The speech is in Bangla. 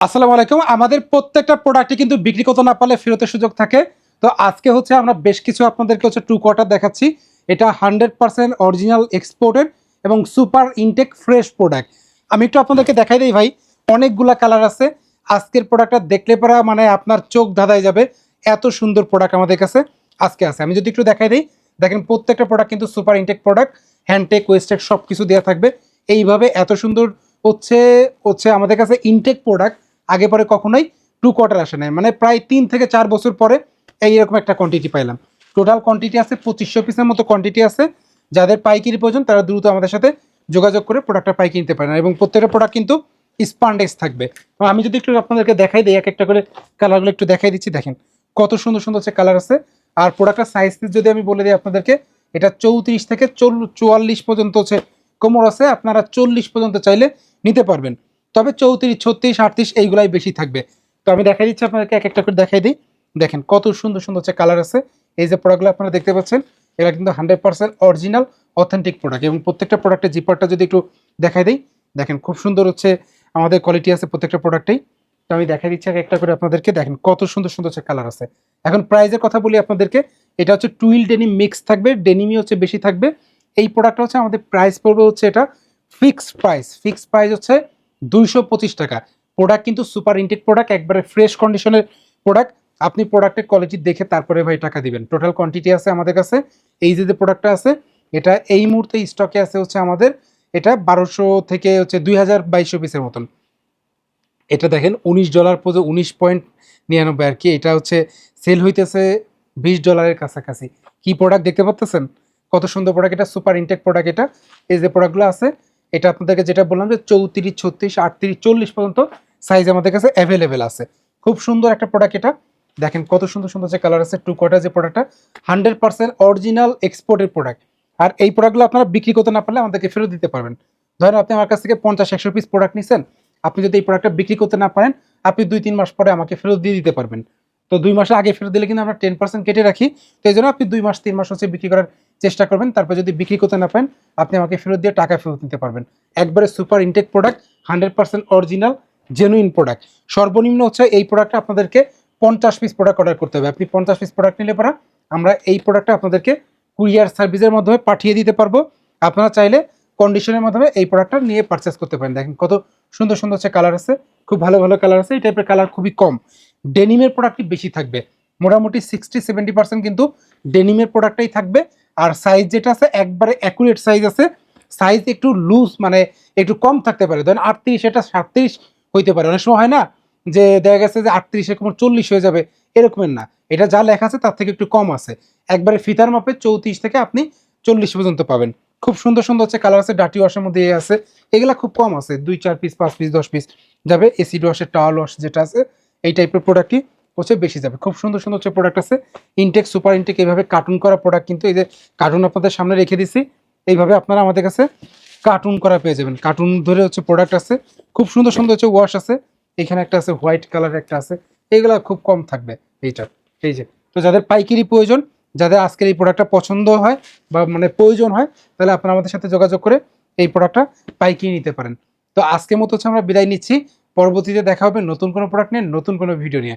আসসালামু আলাইকুম। আমাদের প্রত্যেকটা প্রোডাক্টই কিন্তু বিক্রি করতে না পারলে ফেরতের সুযোগ থাকে। তো আজকে হচ্ছে আমরা বেশ কিছু আপনাদেরকে হচ্ছে টু কোয়ার্টার দেখাচ্ছি। এটা হান্ড্রেড পার্সেন্ট অরিজিনাল এক্সপোর্টেড এবং সুপার ইনটেক ফ্রেশ প্রোডাক্ট আমি একটু আপনাদেরকে দেখাই দিই ভাই, অনেকগুলা কালার আছে। আজকের প্রোডাক্টটা দেখলে পরা মানে আপনার চোখ ধাঁধায় যাবে। এত সুন্দর প্রোডাক্ট আমাদের কাছে আজকে আছে। আমি যদি একটু দেখাই দিই, দেখেন প্রত্যেকটা প্রোডাক্ট কিন্তু super intact product hand tag waist tag সব কিছু দেওয়া থাকবে। এইভাবে এত সুন্দর হচ্ছে হচ্ছে আমাদের কাছে ইনটেক প্রোডাক্ট আগে পরে কখনোই টু কোয়ার্টার আসে নাই। মানে প্রায় তিন থেকে চার বছর পরে এইরকম একটা কোয়ান্টিটি পাইলাম। টোটাল কোয়ান্টিটি আছে পঁচিশশো পিসের মতো কোয়ান্টিটি আছে। যাদের পাইকারি প্রয়োজন, তারা দ্রুত আমাদের সাথে যোগাযোগ করে প্রোডাক্টটা পাইকারি নিতে পারেন। এবং প্রত্যেকটা প্রোডাক্ট কিন্তু স্পান্ডেক্স থাকবে। আমি যদি একটু আপনাদেরকে দেখাই দিই, এক একটা করে কালারগুলো একটু দেখাই দিচ্ছি। দেখেন, কত সুন্দর সুন্দর হচ্ছে কালার আছে। আর প্রোডাক্টের সাইজ যদি আমি বলে দিই আপনাদেরকে, এটা চৌত্রিশ থেকে চুয়াল্লিশ পর্যন্ত হচ্ছে। কোমর আছে, আপনারা চল্লিশ পর্যন্ত চাইলে নিতে পারবেন। তবে চৌত্রিশ, ছত্রিশ, আটত্রিশ এইগুলাই বেশি থাকবে। তো আমি দেখাই দিচ্ছি আপনাদেরকে, এক একটা করে দেখাই দিই। দেখেন কত সুন্দর সুন্দর হচ্ছে কালার আছে। এই যে প্রোডাক্টগুলো আপনারা দেখতে পাচ্ছেন এরা কিন্তু hundred percent original authentic product এবং প্রত্যেকটা প্রোডাক্টের জিপারটা যদি একটু দেখাই দিই, দেখেন খুব সুন্দর হচ্ছে, আমাদের কোয়ালিটি আছে প্রত্যেকটা প্রোডাক্টেই তো আমি দেখাই দিচ্ছি এক একটা করে আপনাদেরকে, দেখেন কত সুন্দর সুন্দর হচ্ছে কালার আছে। এখন প্রাইজের কথা বলি আপনাদেরকে, এটা হচ্ছে টুইল ডেনিম মিক্স থাকবে ডেনিমই হচ্ছে বেশি থাকবে। এই প্রোডাক্টটা হচ্ছে আমাদের প্রাইস পড়বে হচ্ছে এটা ফিক্সড প্রাইস ফিক্সড প্রাইস হচ্ছে দুইশো পঁচিশ টাকা। প্রোডাক্ট কিন্তু সুপার ইনটেক প্রোডাক্ট একবারে ফ্রেশ কন্ডিশনের প্রোডাক্ট আপনি প্রোডাক্টের কোয়ালিটি দেখে তারপরে ভাই টাকা দিবেন। টোটাল কোয়ান্টিটি আছে আমাদের কাছে। এই যে যে প্রোডাক্টটা আছে, এটা এই মুহূর্তে স্টকে আছে হচ্ছে আমাদের, এটা বারোশো থেকে হচ্ছে দুই হাজার বাইশশো পিসের মতন। এটা দেখেন, উনিশ ডলার পর্যন্ত, উনিশ পয়েন্ট নিরানব্বই আর কি। এটা হচ্ছে সেল হইতেছে বিশ ডলারের কাছাকাছি। কি প্রোডাক্ট দেখতে পাচ্তেছেন কত সুন্দর প্রোডাক্ট এটা সুপার ইনটেক প্রোডাক্ট এটা। এই যে প্রোডাক্টগুলো আছে এটা আপনাদেরকে যেটা বললাম যে চৌত্রিশ, ছত্রিশ, আটত্রিশ, চল্লিশ পর্যন্ত সাইজ আমাদের কাছে অ্যাভেলেবেল আছে। খুব সুন্দর একটা প্রোডাক্ট এটা। দেখেন কত সুন্দর সুন্দর যে কালার আছে টু কোয়ার্টার যে প্রোডাক্টটা হান্ড্রেড পার্সেন্ট অরিজিনাল এক্সপোর্টের প্রোডাক্ট আর এই প্রোডাক্টগুলো আপনারা বিক্রি করতে না পারলে আমাদেরকে ফেরত দিতে পারবেন। ধরেন আপনি আমার কাছ থেকে পঞ্চাশ, একশো পিস প্রোডাক্ট নিছেন, আপনি যদি এই প্রোডাক্টটা বিক্রি করতে না পারেন, আপনি দুই, তিন মাস পরে আমাকে ফেরত দিয়ে দিতে পারবেন। তো দুই মাসের আগে ফেরত দিলে কিন্তু আমরা টেন পার্সেন্ট কেটে রাখি। তো এই জন্য আপনি দুই মাস, তিন মাস হচ্ছে বিক্রি করার চেষ্টা করবেন, তারপর যদি বিক্রি করতে না পারেন, আপনি আমাকে ফেরত দিয়ে টাকা ফেরত নিতে পারবেন। একবারে super intact product, hundred percent original genuine product. সর্বনিম্ন হচ্ছে এই প্রোডাক্টটা আপনাদেরকে পঞ্চাশ পিস প্রোডাক্ট অর্ডার করতে হবে। আপনি পঞ্চাশ পিস প্রোডাক্ট নিলে পরা আমরা এই প্রোডাক্টটা আপনাদেরকে কুরিয়ার সার্ভিসের মাধ্যমে পাঠিয়ে দিতে পারব। আপনারা চাইলে কন্ডিশনের মাধ্যমে এই প্রোডাক্টটা নিয়ে পারচেস করতে পারেন। দেখেন কত সুন্দর সুন্দর হচ্ছে কালার আছে। খুব ভালো ভালো কালার আছে। এই টাইপের কালার খুবই কম। ডেনিমের প্রোডাক্টটি বেশি থাকবে। মোটামুটি সিক্সটি সেভেন্টি পার্সেন্ট কিন্তু ডেনিমের প্রোডাক্টটাই থাকবে। আর সাইজ যেটা আছে, একবারে অ্যাকুরেট সাইজ আছে। সাইজ একটু লুজ মানে একটু কম থাকতে পারে। ধরেন আটত্রিশ, এটা সাতত্রিশ হইতে পারে। অনেক সময় হয় না যে দেখা গেছে যে আটত্রিশ এরকম চল্লিশ হয়ে যাবে, এরকমের না। এটা যা লেখা আছে, তার থেকে একটু কম আছে। একবারে ফিতার মাপে চৌত্রিশ থেকে আপনি চল্লিশ পর্যন্ত পাবেন। খুব সুন্দর সুন্দর হচ্ছে কালার আছে ডাটি ওয়াশের মধ্যে আছে। এগুলা খুব কম আছে, দুই, চার পিস পাঁচ পিস দশ পিস যাবে এসিড ওয়াশের টাওয়াল ওয়াশ যেটা আছে, এই টাইপের প্রোডাক্টই হচ্ছে বেশি যাবে। খুব সুন্দর সুন্দর হচ্ছে প্রোডাক্ট আছে। ইনটেক সুপার ইনটেক এইভাবে কার্টুন করা প্রোডাক্ট কিন্তু এই যে কার্টুন আপনাদের সামনে রেখে দিছি, এইভাবে আপনারা আমাদের কাছে কার্টুন করা পেয়ে যাবেন। কার্টুন ধরে হচ্ছে প্রোডাক্ট আছে, খুব সুন্দর সুন্দর হচ্ছে ওয়াশ আছে। এখানে একটা আছে হোয়াইট কালার একটা আছে এইগুলা খুব কম থাকবে এইটা। এই যে, তো যাদের পাইকারি প্রয়োজন, যাদের আজকের এই প্রোডাক্টটা পছন্দ হয় বা মানে প্রয়োজন হয়, তাহলে আপনারা আমাদের সাথে যোগাযোগ করে এই প্রোডাক্টটা পাইকারি নিতে পারেন। তো আজকের মতো হচ্ছে আমরা বিদায় নিচ্ছি। পরবর্তীতে দেখা হবে নতুন কোনো প্রোডাক্ট নিয়ে, নতুন কোনো ভিডিও নিয়ে।